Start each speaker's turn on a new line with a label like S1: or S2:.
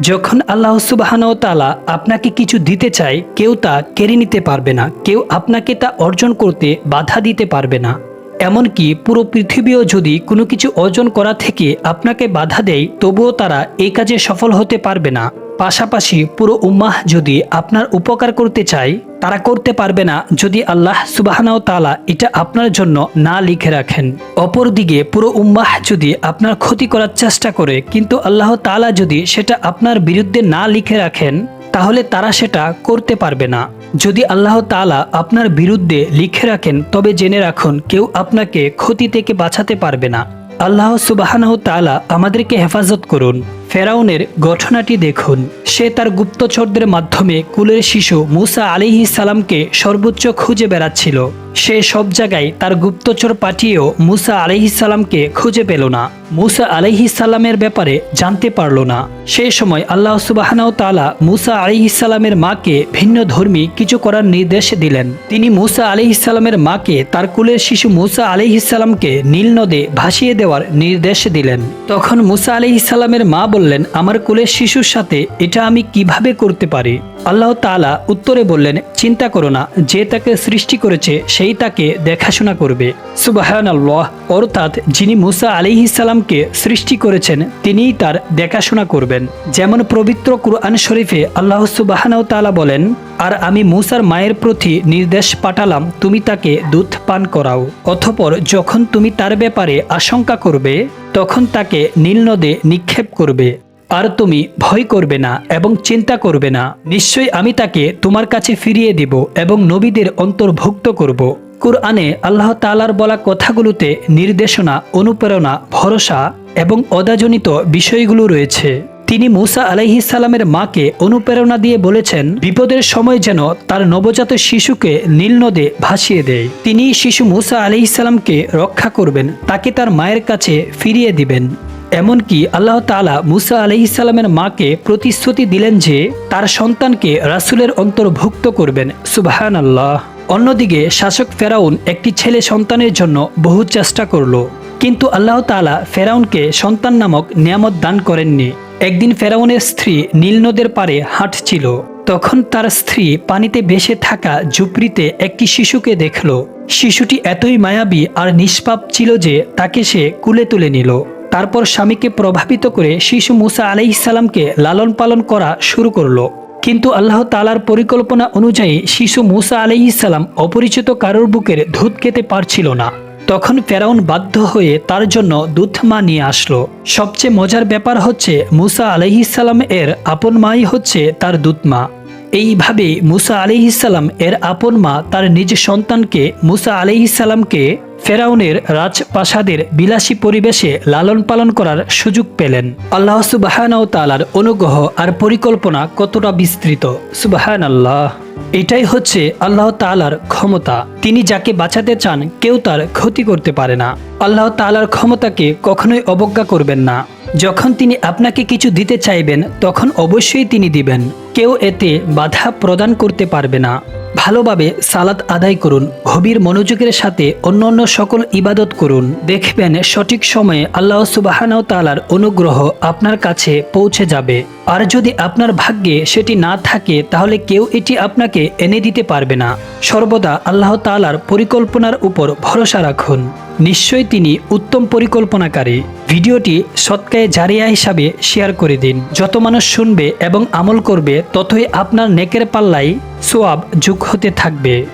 S1: যখন আল্লাহ সুবাহানও তালা আপনাকে কিছু দিতে চায়, কেউ তা কেড়ে নিতে পারবে না। কেউ আপনাকে তা অর্জন করতে বাধা দিতে পারবে না। এমনকি পুরো পৃথিবীও যদি কোনো কিছু অর্জন করা থেকে আপনাকে বাধা দেয়, তবুও তারা এই কাজে সফল হতে পারবে না। পাশাপাশি পুরো উম্মাহ যদি আপনার উপকার করতে চায়, তারা করতে পারবে না যদি আল্লাহ সুবাহানাও তালা এটা আপনার জন্য না লিখে রাখেন। অপরদিকে পুরো উম্মাহ যদি আপনার ক্ষতি করার চেষ্টা করে, কিন্তু আল্লাহ তালা যদি সেটা আপনার বিরুদ্ধে না লিখে রাখেন, তাহলে তারা সেটা করতে পারবে না। যদি আল্লাহ তাআলা আপনার বিরুদ্ধে লিখে রাখেন, তবে জেনে রাখুন কেউ আপনাকে ক্ষতি থেকে বাঁচাতে পারবে না। আল্লাহ সুবাহানাহ তাআলা আমাদেরকে হেফাজত করুন। ফেরাউনের ঘটনাটি দেখুন। সে তার গুপ্তচরদের মাধ্যমে কুলের শিশু মুসা আলিহি সালামকে সর্বোচ্চ খুঁজে বেড়াচ্ছিল। সে সব জায়গায় তার গুপ্তচর পাঠিয়েও মুসা আলিহি সালামকে খুঁজে পেল না। মুসা আলিহি সালামের ব্যাপারে জানতে পারল না। সেই সময় আল্লাহ সুবাহানাও তালা মুসা আলিহি সালামের মাকে ভিন্ন ধর্মী কিছু করার নির্দেশ দিলেন। তিনি মুসা আলিহি সালামের মাকে তার কুলের শিশু মুসা আলিহি সালামকে নীল নদে ভাসিয়ে দেওয়ার নির্দেশ দিলেন। তখন মুসা আলিহি সালামের মা বললেন, আমার কুলের শিশুর সাথে এটা আমি কীভাবে করতে পারি? আল্লাহ তাআলা উত্তরে বললেন, চিন্তা করো না, যে তাকে সৃষ্টি করেছে সেই তাকে দেখাশোনা করবে। সুবাহান আল্লাহ অর্থাৎ যিনি মুসা আলিহি সালামকে সৃষ্টি করেছেন, তিনিই তার দেখাশোনা করবেন। যেমন পবিত্র কুরআন শরীফে আল্লাহ সুবাহানাও তাআলা বলেন, আর আমি মুসার মায়ের প্রতি নির্দেশ পাঠালাম, তুমি তাকে দুধ পান করাও। অথপর যখন তুমি তার ব্যাপারে আশঙ্কা করবে, তখন তাকে নীল নদে নিক্ষেপ করবে। আর তুমি ভয় করবে না এবং চিন্তা করবে না। নিশ্চয়ই আমি তাকে তোমার কাছে ফিরিয়ে দিব এবং নবীদের অন্তর্ভুক্ত করব। কুরআনে আল্লাহ তালার বলা কথাগুলোতে নির্দেশনা, অনুপ্রেরণা, ভরসা এবং অদাজনিত বিষয়গুলো রয়েছে। তিনি মুসা আলাইহিস সালামের মাকে অনুপ্রেরণা দিয়ে বলেছেন, বিপদের সময় যেন তার নবজাত শিশুকে নীল নদে ভাসিয়ে দেয়। তিনি শিশু মুসা আলাইহিস সালামকে রক্ষা করবেন, তাকে তার মায়ের কাছে ফিরিয়ে দিবেন। এমনকি আল্লাহ তাআলা মুসা আলাইহিসাল্লামের মাকে প্রতিশ্রুতি দিলেন যে তার সন্তানকে রাসূলের অন্তর্ভুক্ত করবেন। সুবহান আল্লাহ অন্যদিকে শাসক ফেরাউন একটি ছেলে সন্তানের জন্য বহু চেষ্টা করল, কিন্তু আল্লাহ তাআলা ফেরাউনকে সন্তান নামক নিয়ামত দান করেননি। একদিন ফেরাউনের স্ত্রী নীল নদের পারে হাঁটছিল। তখন তার স্ত্রী পানিতে ভেসে থাকা ঝুপড়িতে একটি শিশুকে দেখল। শিশুটি এতই মায়াবী আর নিষ্পাপ ছিল যে তাকে সে কুলে তুলে নিল। তারপর স্বামীকে প্রভাবিত করে শিশু মুসা আলাইসাল্লামকে লালন পালন করা শুরু করল। কিন্তু আল্লাহ তালার পরিকল্পনা অনুযায়ী শিশু মুসা আলাইসাল্লাম অপরিচিত কারোর বুকের দুধ খেতে পারছিল না। তখন ফেরাউন বাধ্য হয়ে তার জন্য দুধ মা নিয়ে আসলো। সবচেয়ে মজার ব্যাপার হচ্ছে মুসা আলাইহিসাল্লাম এর আপন মাই হচ্ছে তার দুধ মা। এইভাবে মুসা আলিহিসাল্লাম এর আপন মা তার নিজ সন্তানকে মুসা আলিহিসাল্লামকে ফেরাউনের রাজপ্রাসাদের বিলাসী পরিবেশে লালন পালন করার সুযোগ পেলেন। আল্লাহ সুবাহান তালার অনুগ্রহ আর পরিকল্পনা কতটা বিস্তৃত। সুবাহান আল্লাহ এটাই হচ্ছে আল্লাহ তালার ক্ষমতা। তিনি যাকে বাঁচাতে চান কেউ তার ক্ষতি করতে পারে না। আল্লাহ তালার ক্ষমতাকে কখনোই অবজ্ঞা করবেন না। যখন তিনি আপনাকে কিছু দিতে চাইবেন, তখন অবশ্যই তিনি দিবেন। কেউ এতে বাধা প্রদান করতে পারবে না। ভালোভাবে সালাত আদায় করুন, গভীর মনোযোগের সাথে অন্য অন্য সকল ইবাদত করুন। দেখবেন সঠিক সময়ে আল্লাহ সুবাহানাও তালার অনুগ্রহ আপনার কাছে পৌঁছে যাবে। আর যদি আপনার ভাগ্যে সেটি না থাকে, তাহলে কেউ এটি আপনাকে এনে দিতে পারবে না। সর্বদা আল্লাহ তালার পরিকল্পনার উপর ভরসা রাখুন। নিশ্চয়ই তিনি উত্তম পরিকল্পনাকারী। ভিডিওটি সৎকায়ে জারিয়া হিসাবে শেয়ার করে দিন। যত মানুষ শুনবে এবং আমল করবে, ততই আপনার নেকের পাল্লাই সোয়াব যোগ হতে থাকবে।